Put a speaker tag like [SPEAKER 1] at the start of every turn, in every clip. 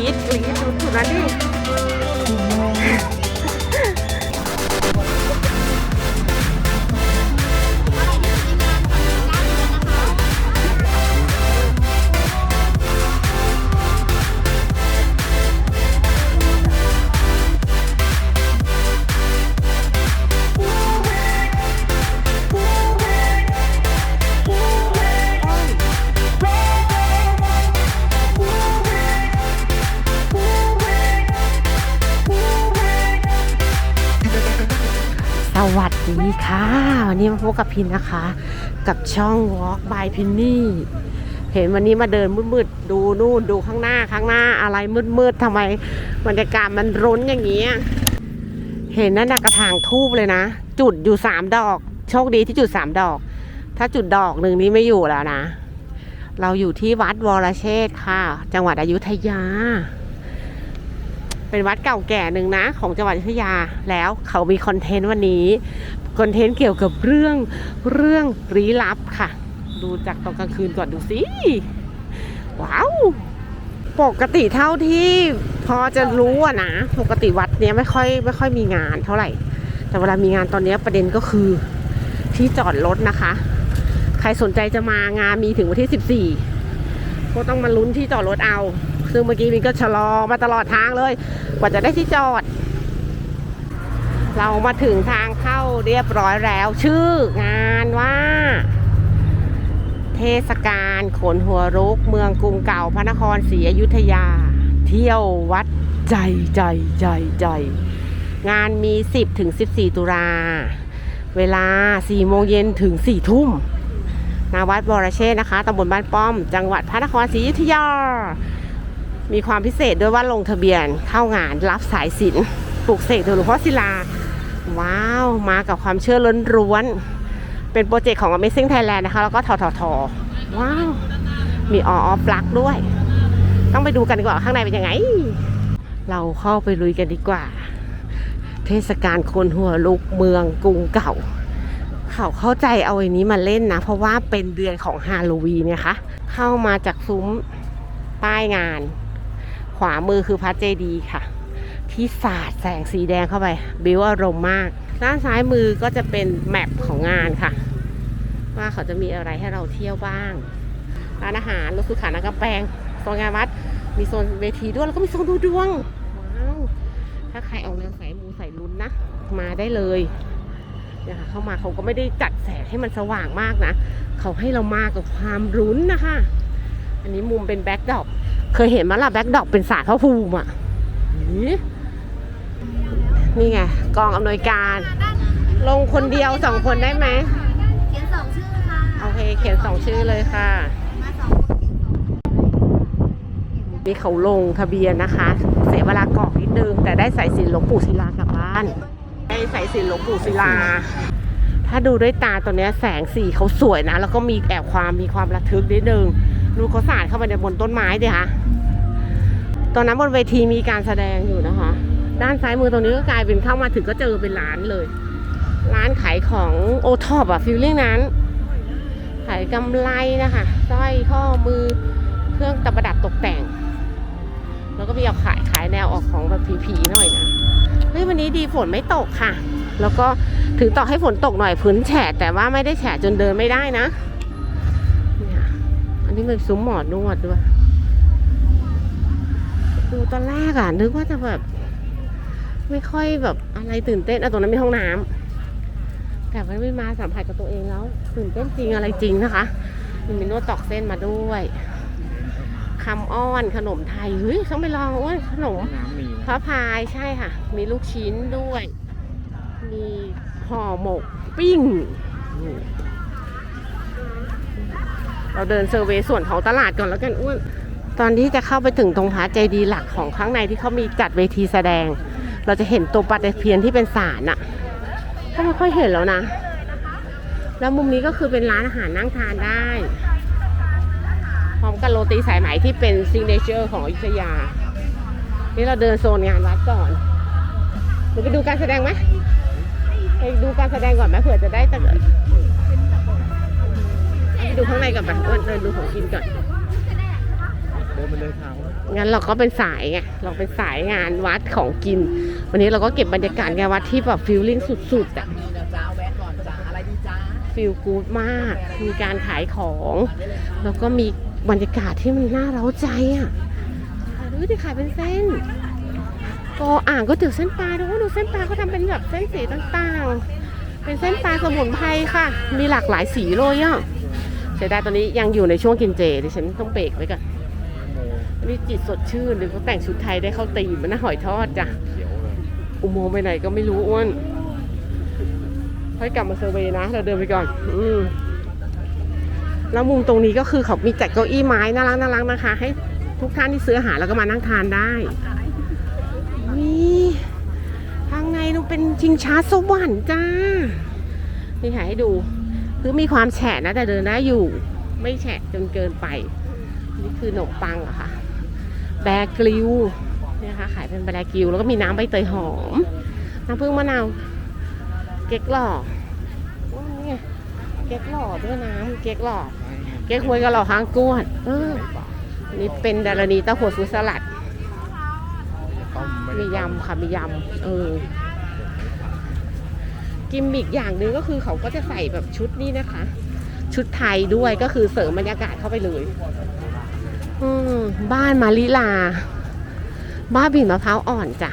[SPEAKER 1] คิดกรีดสุดๆนะดิ วัสดีค่ะ วันนี้มาพบกับพินนะคะ กับช่อง Walk by พินนี่ เห็นวันนี้มาเดินมืดๆ ดูนู่นดูข้างหน้าข้างหน้าอะไรมืดๆทำไมบรรยากาศมันร้นอย่างนี้ เห็นนั่นนะกระถางทูบเลยนะ จุดอยู่สามดอก โชคดีที่จุดสามดอก ถ้าจุดดอกหนึ่งนี้ไม่อยู่แล้วนะ เราอยู่ที่วัดวรเชษฐ์ค่ะ จังหวัดอยุธยา เป็นวัดเก่าแก่หนึ่งนะ ของจังหวัดอยุธยาแล้วเขามีคอนเทนต์วันนี้คอนเทนต์เกี่ยวกับเรื่องเรื่องลี้ลับค่ะ ดูจากตอนกลางคืนก่อนดูสิว้าวปกติเท่าที่พอจะรู้อะนะปกติวัดเนี้ยไม่ค่อยไม่ค่อยมีงานเท่าไหร่ แต่เวลามีงานตอนนี้ประเด็นก็คือที่จอดรถนะคะ ใครสนใจจะมางานมีถึงวันที่ 14 ก็ต้องมาลุ้นที่จอดรถเอา ซึ่งเมื่อกี้มินก็ชะลอมาตลอดทางเลย กว่าจะได้ที่จอด เรามาถึงทางเข้าเรียบร้อยแล้ว ชื่องานว่า เทศกาลขนหัวรุก เมืองกรุงเก่าพระนครศรีอยุธยา เที่ยววัดใจใจใจใจ งานมี 10ถึง14 ตุลา เวลา 4 โมงเย็นถึง 4 ทุ่ม นาวัดบรเชษนะคะตำบลบ้านป้อม จังหวัดพระนครศรีอยุธยา มีความพิเศษด้วยว่าลงทะเบียนเข้างานรับสายสินปลูกเสกโดยหลวงพ่อศิลา ว้าว มากับความเชื่อล้นร้วน เป็นโปรเจกต์ของ Amazing Thailand นะคะ แล้วก็ทททว้าว มีออฟลักด้วย ต้องไปดูกันดีกว่าข้างในเป็นยังไง เราเข้าไปลุยกันดีกว่า เทศกาลคนหัวลุกเมืองกรุงเก่า เขาเข้าใจเอาไอ้นี้มาเล่นนะ เพราะว่าเป็นเดือนของฮาโลวีนเนี่ยคะเข้ามาจากซุ้มป้ายงาน ขวามือคือพระเจดีย์ค่ะ ที่สาดแสงสีแดงเข้าไป บิวอารมณ์มาก ด้านซ้ายมือก็จะเป็นแมปของงานค่ะ ว่าเขาจะมีอะไรให้เราเที่ยวบ้างร้านอาหารรถสุขานักกำแพงโซนงานวัด มีโซนเวทีด้วย แล้วก็มีโซนดูดวง ว้าว ถ้าใครเอาแนวสายมูสายลุ้นนะ มาได้เลย นี่ยค่ะเข้ามาเขาก็ไม่ได้จัดแสงให้มันสว่างมากนะเขาให้เรามากับความรุ้นนะคะ อันนี้มุมเป็นแบ็คดรอปเคยเห็นมั้ยล่ะแบ็คดรอปเป็นสารพระภูมิอะหือนี่ไงกองอำนวยการ ลงคนเดียวสองคนได้ไหม
[SPEAKER 2] เขียนสองชื่อค่ะ
[SPEAKER 1] โอเคเขียนสองชื่อเลยค่ะ
[SPEAKER 2] มาสองคนเขียนสอง
[SPEAKER 1] นี่เขาลงทะเบียนนะคะ เสียเวลากรอกนิดนึง แต่ได้สายสิญจนหลวงปู่ศิลากลับบ้านได้ สายสิญจนหลวงปู่ศิลา ถ้าดูด้วยตาตัวเนี้ยแสงสีเขาสวยนะ แล้วก็มีแอบความมีความระทึกนิดนึงดูเขาสาดเข้าไปในบนต้นไม้ดิคะตอนนั้นบนเวทีมีการแสดงอยู่นะคะ ด้านซ้ายมือตรงนี้ก็กลายเป็นเข้ามาถึงก็เจอเป็นร้านเลย ร้านขายของโอท็อปอะฟิลลิ่งนั้น ขายกำไรนะคะสร้อยข้อมือเครื่องประดับตกแต่ง แล้วก็มีเอาขายขายแนวออกของแบบผีๆหน่อยนะ เฮ้ยวันนี้ดีฝนไม่ตกค่ะ แล้วก็ถึงต่อให้ฝนตกหน่อยพื้นแฉะแต่ว่าไม่ได้แฉะจนเดินไม่ได้นะเนี่ยอันนี้มันซุ้มหมอนวดด้วยดูตอนแรกอะนึกว่าจะแบบ ไม่ค่อยแบบอะไรตื่นเต้นอะตรงนั้นมีห้องน้ำแต่ว่าไม่มาสัมผัสกับตัวเองแล้ว ตื่นเต้นจริงอะไรจริงนะคะมีนวดตอกเส้นมาด้วย คำอ้อนขนมไทยเฮ้ยต้องไปลองอ้วนขนม
[SPEAKER 3] น้ำมี
[SPEAKER 1] พระพายใช่ค่ะ มีลูกชิ้นด้วย มีห่อหมกปิ้งนี่เราเดินเซอร์เวย์ส่วนของตลาดก่อนแล้วกันอ้วนตอนที่จะเข้าไปถึงตรงพระใจดีย์หลักของข้างในที่เขามีจัดเวทีแสดง เราจะเห็นตัวปลาตะเพียนที่เป็นสารอะก็ไม่ค่อยเห็นแล้วนะ แล้วมุมนี้ก็คือเป็นร้านอาหารนั่งทานได้ พร้อมกับโรตีสายไหมที่เป็นซิงเนเจอร์ของอยุธยา นี่เราเดินโซนงานวัดก่อนเดี๋ยวไปดูการแสดงไหมไปดูการแสดงก่อนไหมเผื่อจะได้ตะเกิดไปดูข้างในก่อนไปอ้วนเดินดูของกินก่อน
[SPEAKER 3] เดินไปเลยทาง
[SPEAKER 1] งั้นเราก็เป็นสายไงเราเป็นสายงานวัดของกิน วันนี้เราก็เก็บบรรยากาศงานวัดที่แบบฟิลลิ่งสุดๆอะ
[SPEAKER 3] นี่นะจ้าแวะก่อนจ้าอะไรดีจ้า
[SPEAKER 1] ฟิลกู๊ดมาก มีการขายของ แล้วก็มี บรรยากาศที่มันน่าเร้าใจอะดูที่ขายเป็นเส้นก็อ่างก็เตี๋ยวเส้นปลาดูดูเส้นปลาเขาทำเป็นแบบเส้นสีต่างๆ เป็นเส้นปลาสมุนไพรค่ะ มีหลากหลายสีเลยอะเสียดายตอนนี้ยังอยู่ในช่วงกินเจดิฉันต้องเบรกไว้ก่อนอันนี่จิตสดชื่นหรือเขาแต่งชุดไทยได้เข้าตีมันน่าหอยทอดจ้ะอุโมงค์ไปไหนก็ไม่รู้อ้วนค่อยกลับมาเซอร์เวยนะ เราเดินไปก่อน อืม แล้วมุมตรงนี้ก็คือเขามีจัดเก้าอี้ไม้น่ารักน่ารักนะคะ ให้ทุกท่านที่ซื้ออาหารแล้วก็มานั่งทานได้นี่ทางในนูเป็นชิงช้าสวรรค์จ้านี่ค่ะให้ดูคือมีความแฉะนะแต่เดินได้อยู่ ไม่แฉะจนเกินไป นี่คือขนมปังอะค่ะ แบกริวเนี่ยค่ะขายเป็นแบกริวแล้วก็มีน้ำใบเตยหอม น้ำผึ้งมะนาว เก๊กหล่อโอ้นี่ไง เก๊กหล่อด้วยน้ำเก๊กหล่อเก๊กฮวยกับหล่อหางกวดเอออันนี่เป็นดารณีเต้าหัวฟูสลัด
[SPEAKER 3] ต้มไม่
[SPEAKER 1] มี
[SPEAKER 3] ได้
[SPEAKER 1] ยำค่ะมียำเออกิมมิกอย่างหนึ่งก็คือเขาก็จะใส่แบบชุดนี้นะคะ ชุดไทยด้วยก็คือเสริมบรรยากาศเข้าไปเลยอืมบ้านมาลิลา บ้านบิ่นมะพร้าวอ่อนจ้ะ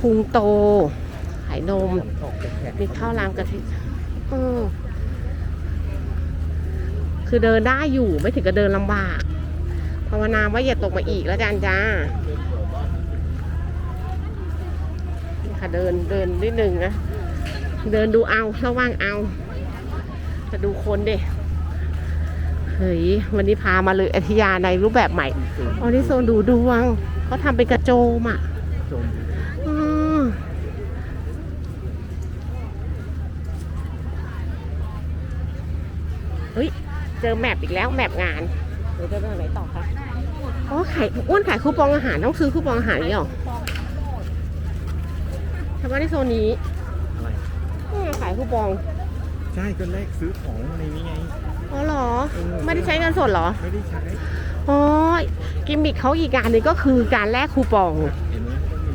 [SPEAKER 1] พุงโตขายนม
[SPEAKER 3] ตกแข็ง
[SPEAKER 1] มีข้าวรามกะทิอืม คือเดินได้อยู่ไม่ถึงกับเดินลำบากภาวนาว่าอย่าตกมาอีกแล้วกันจ้านี่ค่ะเดินเดินนิดนึงนะเดินดูเอาระวังเอาจะดูคนดิเฮ้ยวันนี้พามาเลยอธิยาในรูปแบบใหม่อ๋อนี่โซนดูดวงเขาทำเป็นกระโจมอะ
[SPEAKER 3] จม
[SPEAKER 1] อืมเฮ้ย เจอแมปอีกแล้วแมปงานเดี๋ยวจะไปทางไหนต่อคะอ๋อขายอ้วนขายคูปองอาหารต้องซื้อคูปองอาหารนี่หรอทำไมในโซนนี้
[SPEAKER 3] อะไร
[SPEAKER 1] นี่ไงขายคูปอง
[SPEAKER 3] ใช่ก็แลกซื้อของในนี้ไง
[SPEAKER 1] อ๋อเหรอ
[SPEAKER 3] เออ
[SPEAKER 1] ไม่ได้ใช้เงินสดเหรอ
[SPEAKER 3] ไม่ได้ใช้
[SPEAKER 1] อ๋อกิมมิคเขาอีกการหนึ่งก็คือการแลกคูปอง
[SPEAKER 3] เห็นไหมก็มี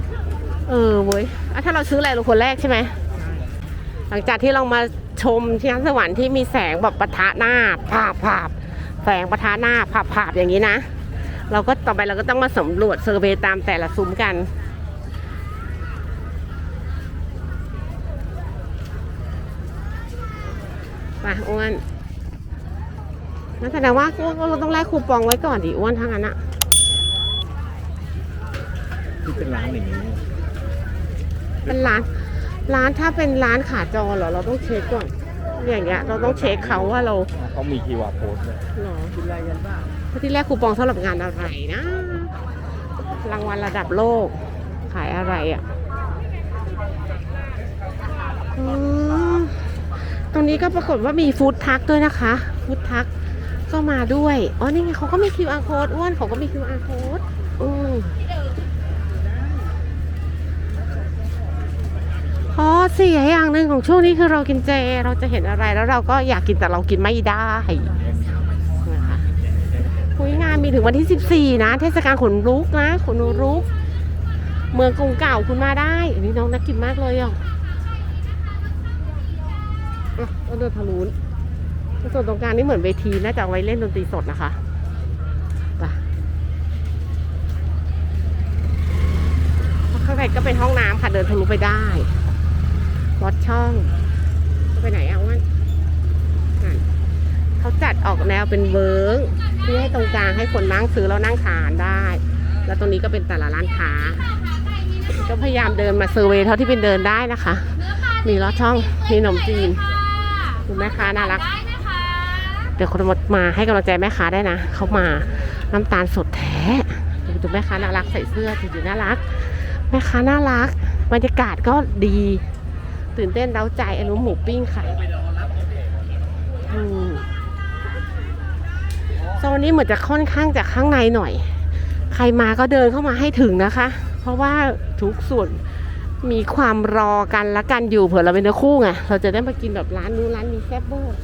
[SPEAKER 1] เออเว้ยอะถ้าเราซื้ออะไรเราควรแลกใช่ไหมหลังจากที่เรามา ชมที่ชั้นสวรรค์ที่มีแสงแบบปะทะหน้าภาพภาพแสงปะทะหน้าภาพภาพอย่างนี้นะ เราก็ต่อไปเราก็ต้องมาสำรวจเซอร์เวย์ตามแต่ละซุ้มกันไปอ้วนนั่นแสดงว่าเราต้องแลกคูปองไว้ก่อนดิอ้วนทั้งนั้นอะ
[SPEAKER 3] ที่เป็นร้านอย่างนี้
[SPEAKER 1] เป็นร้าน ร้านถ้าเป็นร้านขาจรเหรอเราต้องเช็คก่อน อย่างเงี้ยเราต้องเช็คเขาว่าเรา
[SPEAKER 3] เขามี QR code ด้วย
[SPEAKER 1] หรอ
[SPEAKER 3] กินอะไรกันบ้าง
[SPEAKER 1] ที่แรกคูปองสำหรับงานอะไรนะ รางวัลระดับโลก ขายอะไรอะ่ะอืมตรงนี้ก็ปรากฏว่ามีฟู้ดทักด้วยนะคะฟู้ดทักก็มาด้วย อ๋อ นี่ไงเขาก็มี QR code อ้วนเขาก็มี QR code อืมข้อ เสียอย่างหนึ่งของช่วงนี้คือเรากินเจ เราจะเห็นอะไรแล้วเราก็อยากกินแต่เรากินไม่ได้นะคะคุยงานมีถึงวันที่ 14 นะ เทศกาลขนลุกนะขนลุก เมืองกรุงเก่าคุณมาได้ อันนี้น้องนักกินมากเลยอะต้องเดินทางนู้นส่วนตรงกลางนี่เหมือนเวทีน่าจะเอาไว้เล่นดนตรีสดนะคะไปข้างในก็เป็นห้องน้ำค่ะเดินทะลุไปได้ วัดช่อง ไปไหนอะอ้วันเขาจัดออกแนวเป็นเวิร์กที่ให้ตรงกลางให้คนนั่งซื้อแล้วนั่งทานได้ แล้วตรงนี้ก็เป็นแต่ละร้านค้า ก็พยายามเดินมาเซอร์เวยเท่าที่เป็นเดินได้นะคะ มีลอดช่อง มีขนมจีนคุณแม่ค้าน่ารัก เดี๋ยวคนมาให้กำลังใจแม่ค้าได้นะ เขามาน้ำตาลสดแท้ดูแม่ค้าน่ารักใส่เสื้อจริงๆน่ารัก แม่ค้าน่ารัก บรรยากาศก็ดี ตื่นเต้นเร้าใจอนุหมูปิ้งค่ะโซนนี้เหมือนจะค่อนข้างจากข้างในหน่อย ใครมาก็เดินเข้ามาให้ถึงนะคะ เพราะว่าทุกส่วนมีความรอกันและกันอยู่เผื่อเราเป็นเนื้อคู่ไงเราจะได้มากินแบบร้านนู้นร้านนี้แซ่บเบอร์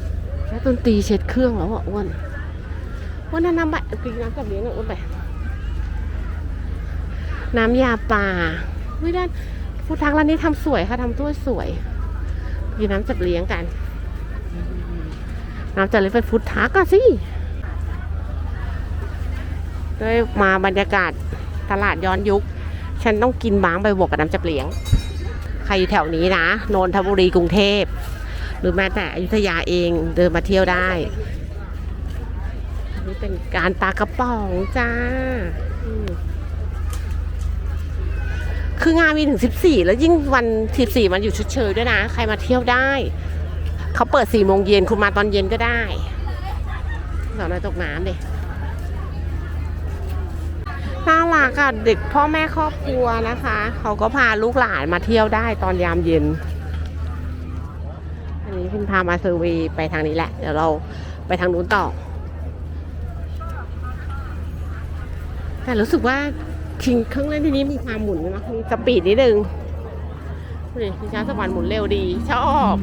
[SPEAKER 1] แล้วดนตรีเช็ดเครื่องแล้วอะอ้วนอ้วนนั่นน้ำใบกินน้ำกับเลี้ยงหน่อยอ้วนไปน้ำยาป่าไม่ได้ ฟูทักร้านนี้ทำสวยค่ะทำถ้สวยกินน้ำจับเลี้ยงกัน น้ำจับเลี้ยงเป็นฟูทักอะสิด้วยมาบรรยากาศตลาดย้อนยุค ฉันต้องกินบางใบบวกกับน้ำจับเลี้ยง ใครอยู่แถวนี้นะ นนทบุรีกรุงเทพ หรือแม้แต่อยุธยาเองเดินมาเที่ยวได้นนี้เป็นการปลากระป๋องจ้า คืองานมีถึง 14 แล้วยิ่งวัน 14 มันอยู่ชุดเชยด้วยนะ ใครมาเที่ยวได้ เขาเปิด4โมงเย็นคุณมาตอนเย็นก็ได้สอนอยตกน้ำเด็น่ารักอะเด็กพ่อแม่ครอบครัวนะคะ เขาก็พาลูกหลานมาเที่ยวได้ตอนยามเย็น อันนี้คุณพามาเซอร์วย์ไปทางนี้แหละ เดี๋ยวเราไปทางนู้นต่อ แต่รู้สึกว่า ชิงเครื่องเล่นที่นี้มีความหมุนนะมีสปีดนิดนึงนี่ชิงช้าสวรรค์หมุนเร็วดี ชอบ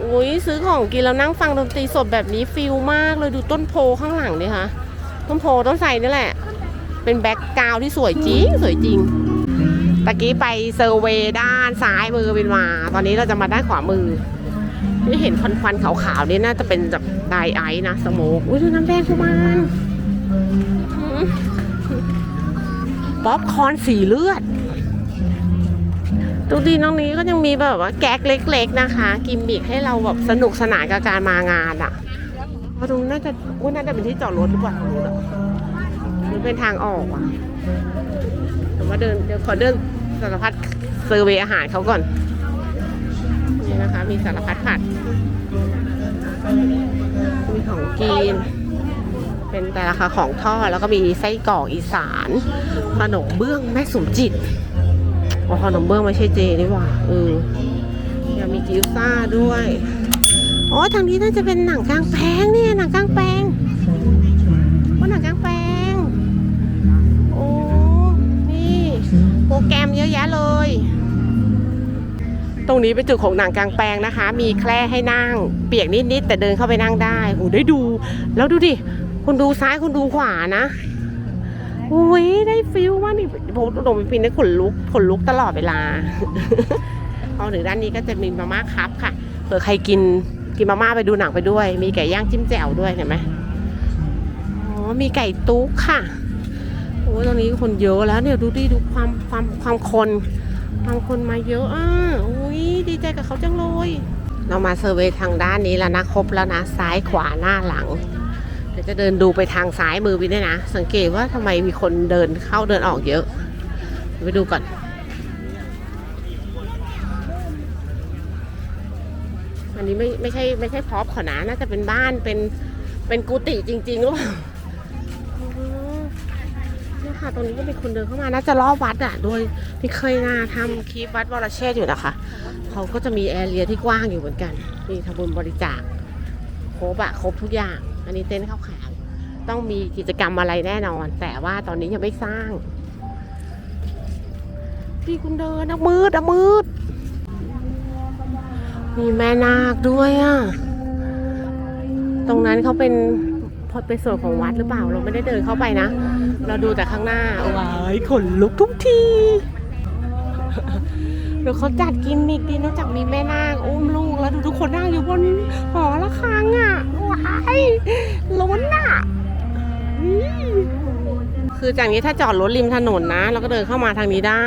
[SPEAKER 1] อุ้ยซื้อของกินแล้วนั่งฟังดนตรีสดแบบนี้ฟิลมากเลยดูต้นโพข้างหลังดิคะต้นโพต้นไทรนี่แหละ เป็นแบ็กกราวด์ที่สวยจริงสวยจริงตะกี้ไปเซอร์เวย์ด้านซ้ายมือเป็นมา ตอนนี้เราจะมาด้านขวามือที่เห็นควันควันๆขาวๆนี่น่าจะเป็นแบบไดไอซ์นะสโมกอุ้ยดูน้ำแดงกุมาร ป๊อปคอนสีเลือดดูดีน้องนี้ก็ยังมีแบบว่าแก๊กเล็ก ๆนะคะ กิมมิกให้เราแบบสนุกสนานกับการมางานอะ่ะเพราะตรงน่าจะอุ้ยน่าจะเป็นที่จอดรถหรือเปล่าตรงนู้นอะหรือเป็นทางออกอะแต่ว่าเดินเดี๋ยวขอเดินสารพัดเซอร์เวอาหารเขาก่อน นี่นะคะ มีสารพัดผัดมีของกิน เป็นแต่ละค่ะของทอดแล้วก็มีไส้กรอกอีสานขนมเบื้องแม่สมจิตอ๋อขนมเบื้องไม่ใช่เจนี่หว่าเออยังมีกิฟซ่าด้วยอ๋อทางนี้น่าจะเป็นหนังกลางแปลงเนี่ยหนังกลางแปลงว่าหนังกลางแปลงโอ้นี่โปรแกรมเยอะแยะเลย ตรงนี้เป็นจุดของหนังกลางแปลงนะคะ มีแคร่ให้นั่ง เปียกนิดๆแต่เดินเข้าไปนั่งได้โอ้ได้ดู แล้วดูดิ คุณดูซ้ายคุณดูขวานะโอ้ยได้ฟิลว่านี่ผมโดนปีนได้ขนลุกขนลุกตลอดเวลาพอถึงด้านนี้ก็จะมีมาม่าครับค่ะเผื่อใครกินกินมาม่าไปดูหนังไปด้วย มีไก่ย่างจิ้มแจ่วด้วยเห็นไหมอ๋อมีไก่ตุ๊กค่ะโอ้ยตรงนี้คนเยอะแล้วเนี่ยดูดิดูความความความคนความคนมาเยอะอะโอ้ยดีใจกับเขาจังเลย เรามาเซอร์เวยทางด้านนี้แล้วนะครบแล้วนะซ้ายขวาหน้าหลัง เดี๋ยวจะเดินดูไปทางซ้ายมือวินด้วยนะ สังเกตว่าทำไมมีคนเดินเข้าเดินออกเยอะ ไปดูก่อนอันนี้ไม่ไม่ใช่ไม่ใช่พร็อพขานะน่าจะเป็นบ้านเป็นเป็นกุฏิจริงๆหรือเปล่าเนี่ยค่ะตรงนี้ก็มีคนเดินเข้ามาน่าจะรอบวัดอะ โดยที่เคยนาทำคลิปวัดวรเชษอยู่นะคะเขาก็จะมีแอเรียที่กว้างอยู่เหมือนกันนี่ทำบุญบริจาคครบอะครบทุกอย่าง อันนี้เต็นท์ข้าวขาวต้องมีกิจกรรมอะไรแน่นอน แต่ว่าตอนนี้ยังไม่สร้างพี่คุณเดินนะมืดอะมืด มีแม่นาคด้วยอะตรงนั้นเขาเป็นพอเป็นส่วนของวัดหรือเปล่าเราไม่ได้เดินเข้าไปนะ เราดูแต่ข้างหน้าว้ายขนลุกทุกทีเดี๋ยวเขาจัดกินมิกดีนอกจากมีแม่นาคอุ้มลูกแล้วดูทุกคนนั่งอยู่บนหอระฆังอะ ว้ายล้นอะคือจากนี้ถ้าจอดรถริมถนนนะเราก็เดินเข้ามาทางนี้ได้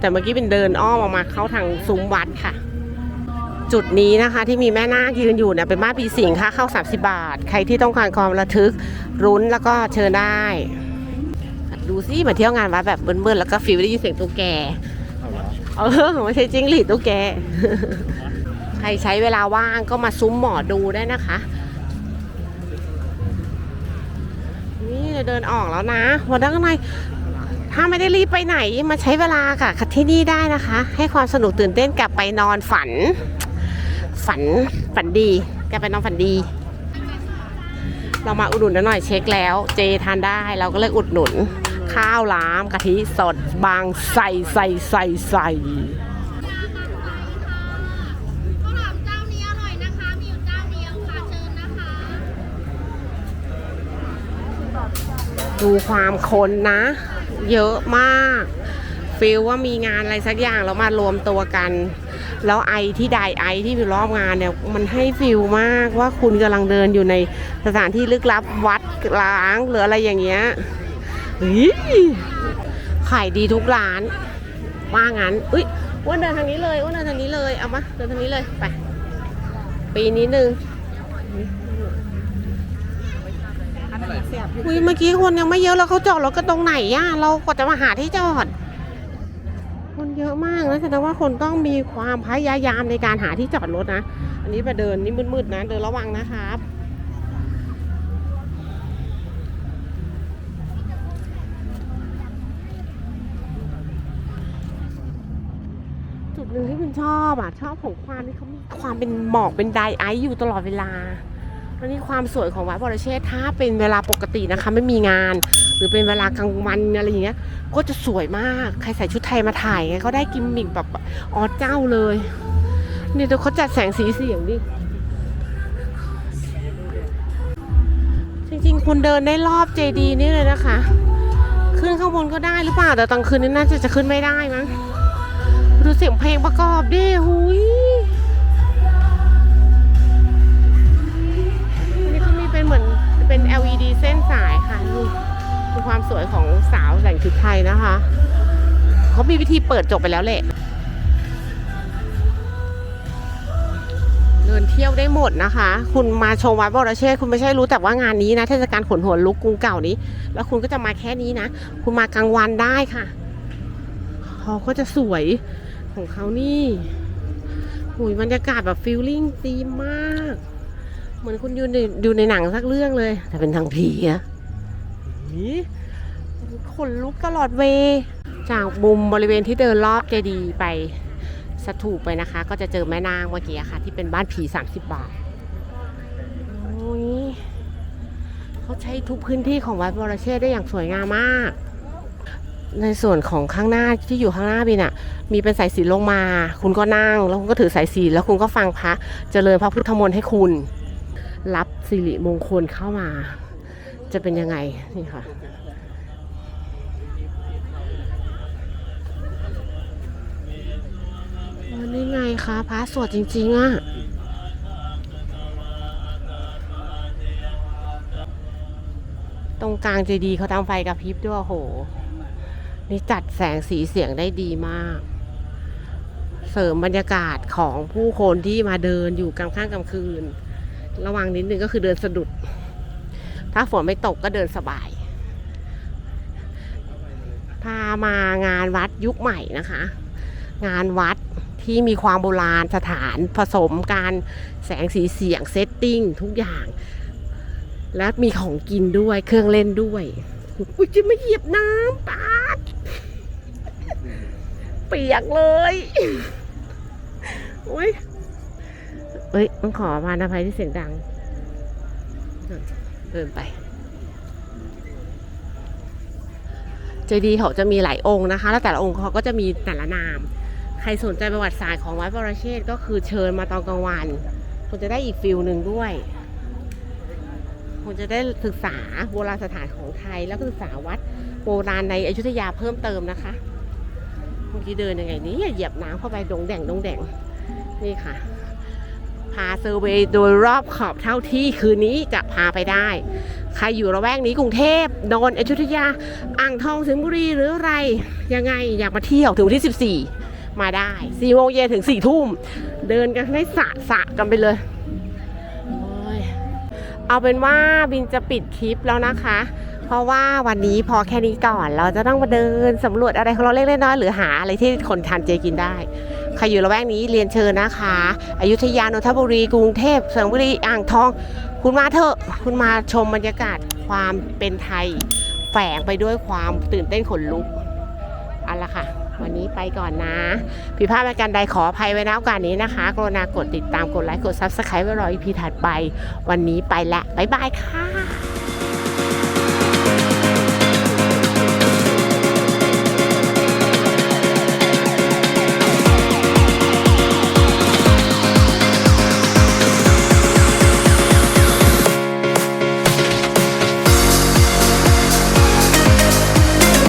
[SPEAKER 1] แต่เมื่อกี้เป็นเดินอ้อมออกมาเข้าทางซุ้มวัดค่ะ จุดนี้นะคะที่มีแม่นาคยืนอยู่เนี่ยเป็นบ้านปีสิงค่ะเข้า 30 บาท ใครที่ต้องการความระทึกรุ้นแล้วก็เชิญได้ ดูซิมาเที่ยวงานวัดแบบเบิ้ลๆแล้วก็ฟิลได้ยินเสียงตุ๊กแก
[SPEAKER 3] เอาละ
[SPEAKER 1] เออไม่ใช่จิ้งหรีดตุ๊กแก ใครใช้เวลาว่างก็มาซุ้มหมอดูได้นะคะ นี่ เดินออกแล้วนะวันด้านในถ้าไม่ได้รีบไปไหนมาใช้เวลากับที่นี่ได้นะคะ ให้ความสนุกตื่นเต้นกลับไปนอนฝัน ฝันฝันดีกลับไปนอนฝันดี เรามาอุดหนุนหน่อยเช็คแล้ว เจทานได้เราก็เลยอุดหนุน ข้าวหลามกะทิสด บางใส่ใส่ใส่ใส่
[SPEAKER 2] ข้าวหลามเจ้านี้อร่อยนะคะ มีอยู่เจ้าเดียวค่ะ เชิญนะคะ
[SPEAKER 1] ดูความคนนะ เยอะมากฟีลว่ามีงานอะไรสักอย่างแล้วมารวมตัวกัน แล้วไอที่ไดไอที่อยู่รอบงานเนี่ยมันให้ฟิลมากว่าคุณกำลังเดินอยู่ในสถานที่ลึกลับวัดล้างหรืออะไรอย่างเงี้ยเฮ้ยขายดีทุกร้าน ว่างั้นอุ้ยอ้วนเดินทางนี้เลยอ้วนเดินทางนี้เลยเอามาเดินทางนี้เลยไปปีนี้หนึ่ง อุ้ยเมื่อกี้คนยังไม่เยอะแล้วเขาจอดรถกันตรงไหนย่ะเราก็จะมาหาที่จอด คนเยอะมากนะแสดงว่าคนต้องมีความพยายามในการหาที่จอดรถนะ อันนี้ไปเดินนี่มืดๆนะ เดินระวังนะครับจุดหนึ่งที่คุณชอบอะชอบของความที่เขามีความเป็นหมอกเป็นไดไอซ์อยู่ตลอดเวลา อันนี้ความสวยของวัดบรเชษถ้าเป็นเวลาปกตินะคะ ไม่มีงาน หรือเป็นเวลากลางวันอะไรอย่างเงี้ย ก็จะสวยมาก ใครใส่ชุดไทยมาถ่ายไงเขาได้กิมมิกแบบอ๋อเจ้าเลย นี่ดูเขาจัดแสงสีเสียงดิจริงๆ คุณเดินได้รอบเจดีนี่เลยนะคะ ขึ้นข้างบนก็ได้หรือเปล่าแต่ตอนคืนนี้น่าจะจะขึ้นไม่ได้มั้งดูเสียงเพลงประกอบดิหุย ความสวยของสาวแต่งชุดไทยนะคะ เขามีวิธีเปิดจบไปแล้วแหละ เดินเที่ยวได้หมดนะคะ คุณมาชมวัดบรเชษคุณไม่ใช่รู้แต่ว่างานนี้นะ เทศกาลขนหัวลุกกรุงเก่านี้ แล้วคุณก็จะมาแค่นี้นะ คุณมากลางวันได้ค่ะเขาก็จะสวยของเขานี่หุยบรรยากาศแบบฟิลลิ่งดีมาก เหมือนคุณอยู่ในอยู่ในหนังสักเรื่องเลย แต่เป็นทางผีอะ หือขนลุกตลอดเว จากมุมบริเวณที่เดินรอบเจดีย์ไปสถูปไปนะคะ ก็จะเจอแม่นางเมื่อกี้ค่ะ ที่เป็นบ้านผี 30 บาทโอ้ยเขาใช้ทุกพื้นที่ของวัดบรเชษได้อย่างสวยงามมาก ในส่วนของข้างหน้าที่อยู่ข้างหน้าบินอะมีเป็นสายสีลงมา คุณก็นั่ง แล้วคุณก็ถือสายสีแล้วคุณก็ฟังพระเจริญพระพุทธมนต์ให้คุณ รับสิริมงคลเข้ามา จะเป็นยังไงนี่ค่ะ วันนี้ไงคะพระสวดจริง ๆอะตรงกลางเจดีเขาทำไฟกระพริบด้วยโอ้โห นี่จัดแสงสีเสียงได้ดีมาก เสริมบรรยากาศของผู้คนที่มาเดินอยู่กลางค่ำกลางคืน ระวังนิดนึงก็คือเดินสะดุด ถ้าฝนไม่ตกก็เดินสบาย พามางานวัดยุคใหม่นะคะ งานวัดที่มีความโบราณสถานผสมการแสงสีเสียงเซตติ้งทุกอย่าง และมีของกินด้วยเครื่องเล่นด้วยอุ้ยจะไม่เหยียบน้ำปาดเปียกเลยอุ้ยเอ้ยต้องขอพานอภัยที่เสียงดัง เดินไป เจดีย์เขาจะมีหลายองค์นะคะ แล้วแต่ละองค์เขาก็จะมีแต่ละนาม ใครสนใจประวัติศาสตร์ของวัดบรเชษฐ์ก็คือเชิญมาตอนกลางวันคุณจะได้อีกฟิลหนึ่งด้วยคุณจะได้ศึกษาโบราณสถานของไทย แล้วก็ศึกษาวัดโบราณในอยุธยาเพิ่มเติมนะคะ เมื่อกี้เดินยังไงนี่เหยียบน้ำเข้าไปดงแดงดงแดงนี่ค่ะ พาเซอร์เวย์โดยรอบขอบเท่าที่คืนนี้จะพาไปได้ ใครอยู่ระแวกนี้กรุงเทพนนท์อยุธยา อ่างทองสิงห์บุรีหรืออะไรยังไงอยากมาเที่ยวถึงวันที่ 14 มาได้4โมงเย็นถึง4ทุ่ม เดินกันให้สะสะกันไปเลยอยเอาเป็นว่าบินจะปิดคลิปแล้วนะคะ เพราะว่าวันนี้พอแค่นี้ก่อน เราจะต้องมาเดินสำรวจอะไรของเราเล็กๆน้อยๆหรือหาอะไรที่คนทานเจกินได้ ใครอยู่ละแวกนี้เรียนเชิญนะคะ อยุธยานนทบุรี กรุงเทพสิงบุรีอ่างทอง คุณมาเถอะ คุณมาชมบรรยากาศความเป็นไทย แฝงไปด้วยความตื่นเต้นขนลุกเอาละค่ะ วันนี้ไปก่อนนะผิดพลาดประการใดขออภัยไว้นะโอกาสนี้นะคะ กรุณากดติดตามกดไลค์กดซับสไครต์ไว้รออีพีถัดไป วันนี้ไปล้วบ๊ายบายค่ะ